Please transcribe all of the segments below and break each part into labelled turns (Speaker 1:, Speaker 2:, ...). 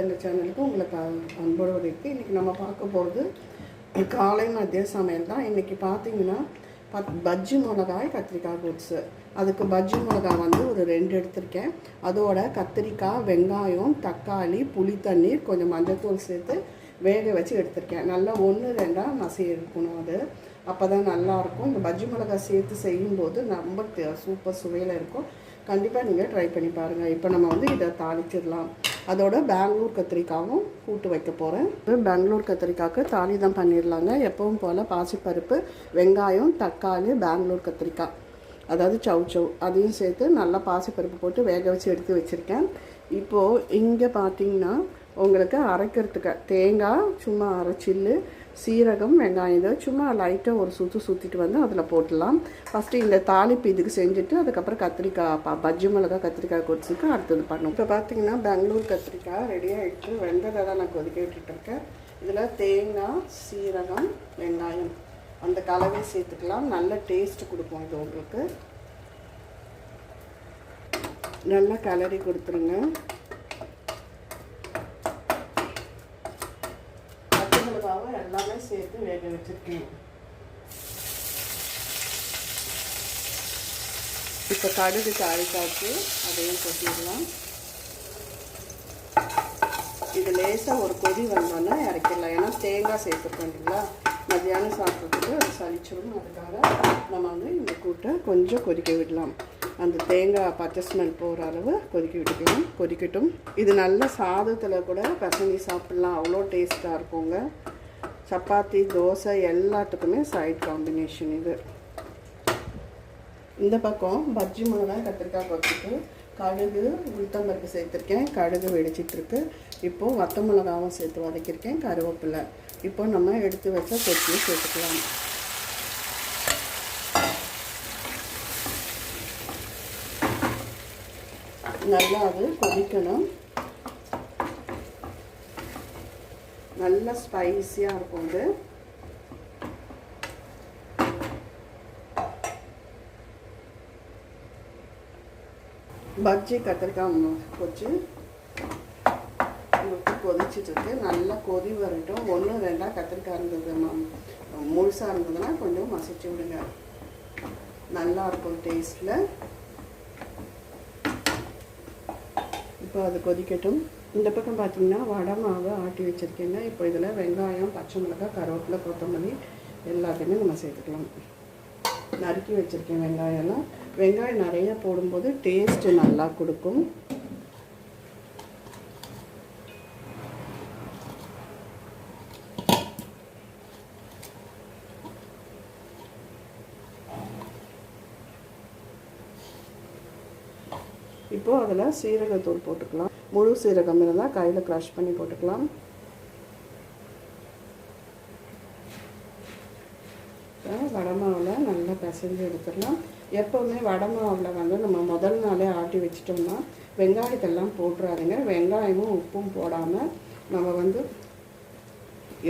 Speaker 1: தங்க சேனலுக்கு உங்களை க அன்போடு வரவேற்கு இன்றைக்கி நம்ம பார்க்க போகிறது காலை மதிய சமையல் தான். இன்றைக்கி பார்த்தீங்கன்னா பத் பஜ்ஜி மிளகாய் கத்திரிக்காய் கூட்ஸு. அதுக்கு பஜ்ஜி மிளகாய் வந்து ஒரு ரெண்டு எடுத்திருக்கேன். அதோட கத்திரிக்காய் வெங்காயம் தக்காளி புளி தண்ணீர் கொஞ்சம் மஞ்சள்தூள் சேர்த்து வேக வச்சு எடுத்திருக்கேன். நல்லா ஒன்று ரெண்டாக மசி இருக்கணும் அது. அப்போ தான் நல்லாயிருக்கும். இந்த பஜ்ஜி மிளகாய் சேர்த்து செய்யும்போது ரொம்ப சூப்பர் சுவையில் இருக்கும். கண்டிப்பாக நீங்கள் ட்ரை பண்ணி பாருங்கள் இப்போ நம்ம வந்து இதை தாளிச்சிடலாம். அதோட பெங்களூர் கத்திரிக்காவும் கூட்டு வைக்க போகிறேன் பெங்களூர் கத்திரிக்காய்க்கு தாளி தான் பண்ணிடலாங்க. எப்பவும் போல் பாசிப்பருப்பு வெங்காயம் தக்காளி பெங்களூர் கத்திரிக்காய். அதாவது சவு சவு அதையும் சேர்த்து நல்லா பாசிப்பருப்பு போட்டு வேக வச்சு எடுத்து வச்சுருக்கேன். இப்போது இங்கே பார்த்தீங்கன்னா உங்களுக்கு அரைக்கிறதுக்கு. தேங்காய் சும்மா அரைச்சில்லு சீரகம் வெங்காயம் இதை சும்மா லைட்டாக ஒரு சுற்று சுற்றிட்டு வந்து அதில் போட்டுடலாம். ஃபஸ்ட்டு இந்த தாளிப்பு இதுக்கு செஞ்சுட்டு அதுக்கப்புறம் கத்திரிக்காய் பா பஜ்ஜி மிளகா கத்திரிக்காய் கொடிச்சுக்கு அடுத்தது பண்ணும் இப்போ பார்த்தீங்கன்னா பெங்களூர் கத்திரிக்காய் ரெடி ஆகிட்டு வெந்ததை தான் நான் கொதிக்க விட்டுட்டுருக்கேன். இதில் தேங்காய் சீரகம் வெங்காயம். அந்த கலவை சேர்த்துக்கலாம். நல்ல டேஸ்ட் கொடுக்கும் இது உங்களுக்கு. நல்லா கலரி கொடுத்துருங்க பச்சை மிளகாவை எல்லாமே வேக வச்சுருக்கேன் இப்போ கடுகு தாளிக்காச்சு அதையும் கொட்டிடலாம். இது லேசாக ஒரு கொதி வந்தோன்னா இறக்கிடலாம். ஏன்னா தேங்காய் சேர்த்துருக்கோம் இல்லைங்களா? மத்தியானம் சாப்பிட்றதுக்கு அது சளிச்சிடும். அதுக்காக நம்ம வந்து இந்த கூட்டை கொஞ்சம் கொதிக்க விடலாம். அந்த தேங்காய் பச்சை ஸ்மெல் போகிற அளவு கொதிக்க விட்டுக்கலாம். கொதிக்கட்டும். இது நல்ல சாதத்தில் கூட பசங்க சாப்பிட்லாம். அவ்வளோ டேஸ்ட்டாக இருக்குங்க. சப்பாத்தி தோசை எல்லாத்துக்குமே சைட் காம்பினேஷன் இது. இந்த பக்கம் பஜ்ஜி மிளகாய் கத்திரிக்காய் பக்கத்துக்கு கடுகு உளுத்தம்பருப்பு சேர்த்துருக்கேன். கடுகு வெடிச்சிட்ருக்கு. இப்போது வத்த மிளகாவும் சேர்த்து வதக்கியிருக்கேன். கருவேப்பிலை. இப்போ நம்ம எடுத்து வச்ச கொச்சியும் சேர்த்துக்கலாம். நல்லா அது கொதிக்கணும். நல்லா ஸ்பைஸியாக இருக்கும் இது பஜ்ஜி கத்திரிக்காய் கொச்சு உங்களுக்கு கொதிச்சுட்டு நல்லா கொதி வரட்டும். ஒன்று ரெண்டாக கத்திரிக்காய் இருந்தது முழுசாக இருந்ததுன்னா கொஞ்சம் மசிச்சு விடுங்க. நல்லா இருக்கும் டேஸ்ட்டில் இப்போ அது கொதிக்கட்டும். இந்த பக்கம் பார்த்தீங்கன்னா வடை மாவு ஆட்டி வச்சுருக்கேங்க. இப்போ இதில் வெங்காயம் பச்சை மிளகாய் கருவேப்பிலை கொத்தமல்லி எல்லாத்தையுமே நம்ம சேர்த்துக்கலாம். நறுக்கி வச்சுருக்கேன் வெங்காயம்லாம். வெங்காயம் நிறைய போடும்போது டேஸ்ட்டு நல்லா கொடுக்கும். இப்போது அதில் சீரகத்தூள் போட்டுக்கலாம். முழு சீரகம் இருந்தால் கையில் க்ரஷ் பண்ணி போட்டுக்கலாம். வடை மாவில் நல்லா பிசைஞ்சு எடுத்துடலாம். எப்போவுமே வடை மாவில் வந்து நம்ம முதல் நாளே ஆட்டி வச்சிட்டோம்னா வெங்காயத்தெல்லாம் போட்டுறாதுங்க. வெங்காயமும் உப்பும் போடாமல் நம்ம வந்து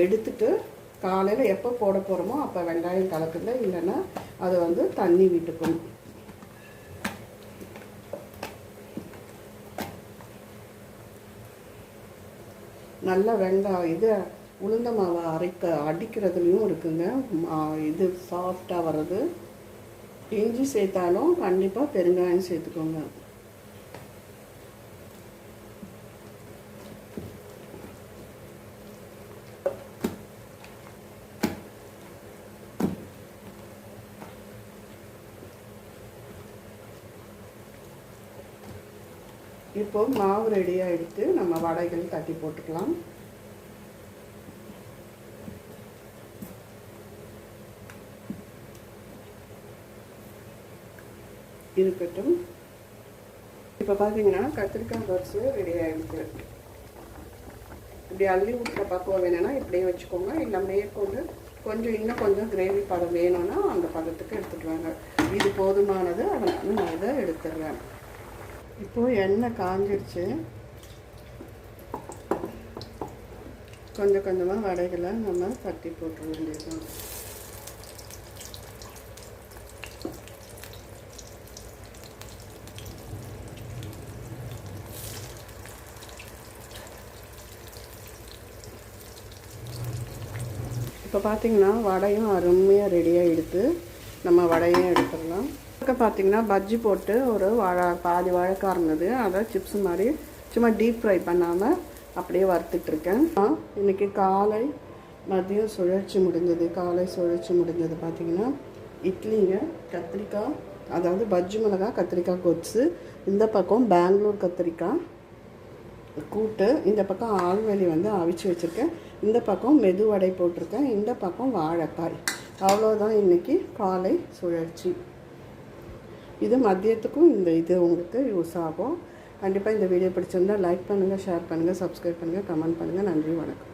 Speaker 1: எடுத்துட்டு காலையில் எப்போ போட போகிறோமோ அப்போ வெங்காயம் கலக்குது இல்லைன்னா அது வந்து தண்ணி விட்டுக்கணும் நல்லா வெங்காயம் இது உளுந்த மாவை அரைக்க அடிக்கிறதுலையும் இருக்குங்க. இது சாஃப்டாக வர்றது. இஞ்சி சேர்த்தாலும் கண்டிப்பாக பெருங்காயம் சேர்த்துக்கோங்க. இப்போ மாவு ரெடியாக எடுத்து நம்ம வடைகள் தட்டி போட்டுக்கலாம். இருக்கட்டும். இப்போ பார்த்தீங்கன்னா கத்திரிக்காய் பர்ஸு ரெடி ஆகிடுது இப்படி அள்ளி விட்டுற பக்குவம் வேணும்னா இப்படியே வச்சுக்கோங்க. இல்லை மேற்கொண்டு கொஞ்சம் இன்னும் கொஞ்சம் கிரேவி பதம் வேணும்னா அந்த பதத்துக்கு எடுத்துக்குவாங்க இது போதுமானது. அதனால நான் இதை எடுத்துடுறேன். இப்போது எண்ணெய் காஞ்சிருச்சு. கொஞ்சம் கொஞ்சமாக வடைகளை நம்ம தட்டி போட்டுற வேண்டியதுதான். இப்போ பார்த்தீங்கன்னா வடையும் அருமையாக ரெடியாக எடுத்து நம்ம வடையும் எடுத்துடலாம். பார்த்தீங்கன்னா பஜ்ஜி போட்டு ஒரு வாழை பாதி வாழைக்காய் இருந்தது. அதை சிப்ஸ் மாதிரி சும்மா டீப் ஃப்ரை பண்ணாமல் அப்படியே வறுத்துட்ருக்கேன் இன்றைக்கி காலை மதியம் சுழற்சி முடிஞ்சது. காலை சுழற்சி முடிஞ்சது பார்த்தீங்கன்னா இட்லிங்க கத்திரிக்காய் அதாவது பஜ்ஜி மிளகாய் கத்திரிக்காய் கொச்சு இந்த பக்கம் பெங்களூர் கத்திரிக்காய் கூட்டு இந்த பக்கம் ஆள்வெளி வந்து அவிச்சு வச்சுருக்கேன். இந்த பக்கம் மெது வடை போட்டிருக்கேன். இந்த பக்கம் வாழைக்காய். அவ்வளோதான் இன்றைக்கி காலை சுழற்சி. இது மதியத்துக்கும் இந்த இது உங்களுக்கு யூஸ் ஆகும். கண்டிப்பாக இந்த வீடியோ பிடிச்சிருந்தால் லைக் பண்ணுங்கள் ஷேர் பண்ணுங்கள் சப்ஸ்கிரைப் பண்ணுங்கள் கமெண்ட் பண்ணுங்கள் நன்றி வணக்கம்.